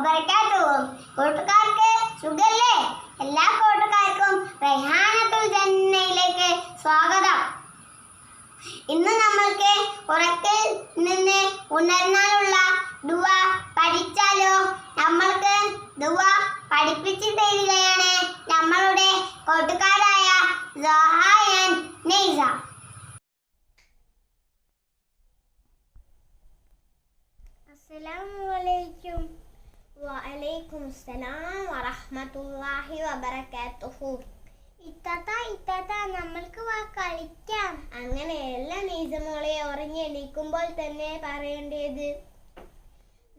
വബർക്കാത്തുവും കൂട്ടുകാർക്ക് സുഖല്ലേ? എല്ലാ കൂട്ടുകാർക്കും റഹാനത്തുൽ ജന്നയിലേക്ക് സ്വാഗതം. ഇന്ന് നമ്മൾക്ക് ഉറക്കിൽ നിന്ന് ഉണർന്നാലുള്ള ദുവ പഠിച്ചാലോ? നമ്മൾക്ക് ദുവ പഠിപ്പിച്ചു തരികയാണ് നമ്മളുടെ കൂട്ടുകാരായ ജോഹായൻ അസ്സലാമു അലൈക്കും. വലൈക്കും സലാം വറഹ്മത്തുള്ളാഹി വബറകാതുഹു ഇത്താത്ത ഇത്താത്ത നമ്മൾക്ക് വാ കളിക്കാം. അങ്ങനെയല്ല നീസമോളെ ഉറങ്ങി എണീക്കുമ്പോൾ തന്നെ പറയേണ്ടത്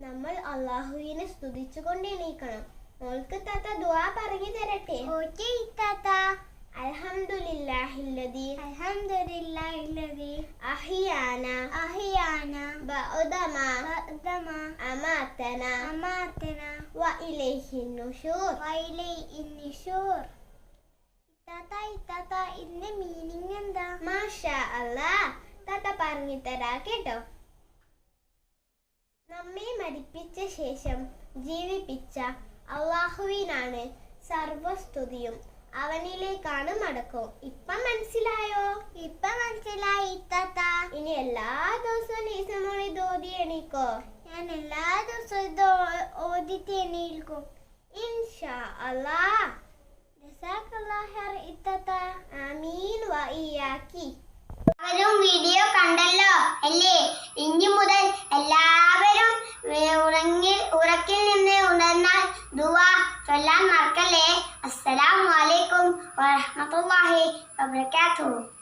നമ്മൾ അള്ളാഹുവിനെ സ്തുതിച്ചുകൊണ്ട് എണീക്കണം. മോൾക്ക് താത്ത ദുവാ പറഞ്ഞു തരട്ടെ. ഓക്കെ ഇത്താത്ത അൽഹംദുലില്ലാഹില്ലദി അൽഹംദുലില്ലാഹില്ലദി അഹിയാന അഹിയാന ബഅദമ ബഅദമ അമാതന അമാതന വ ഇലൈഹി നുശൂർ വ ഇലൈഹി നുശൂർ ഇത്താത്ത ഇത്താത്ത ഇതിന്റെ മീനിങ് എന്താ? മാഷാ അല്ലാ താത്ത പറഞ്ഞു തരാ കേട്ടോ. നമ്മെ മരിപ്പിച്ച ശേഷം ജീവിപ്പിച്ച അള്ളാഹുവിനാണ് സർവസ്തുതിയും. അവനിലേക്കാണ് മടക്കം ഇപ്പൊ മനസ്സിലായോ? ഇപ്പൊ മനസ്സിലായി ഇത്താത്ത. ഇനി എല്ലാ ദിവസവും നീസമോളി ദോതി എണീക്കോ. ഞാൻ എല്ലാ ദിവസവും ഇത് ഓതിട്ട് എണീൽക്കും. ഇൻഷാ അല്ലാ ആമീൻ വ അവരും വീഡിയോ കണ്ടല്ലോ അല്ലേ? ഇനി മുതൽ എല്ലാവരും ഉറങ്ങി ഉറക്കിൽ നിന്ന് ഉണർന്നാൽ ദുവാ ചൊല്ലാൻ warahmatullahi wabarakatuh.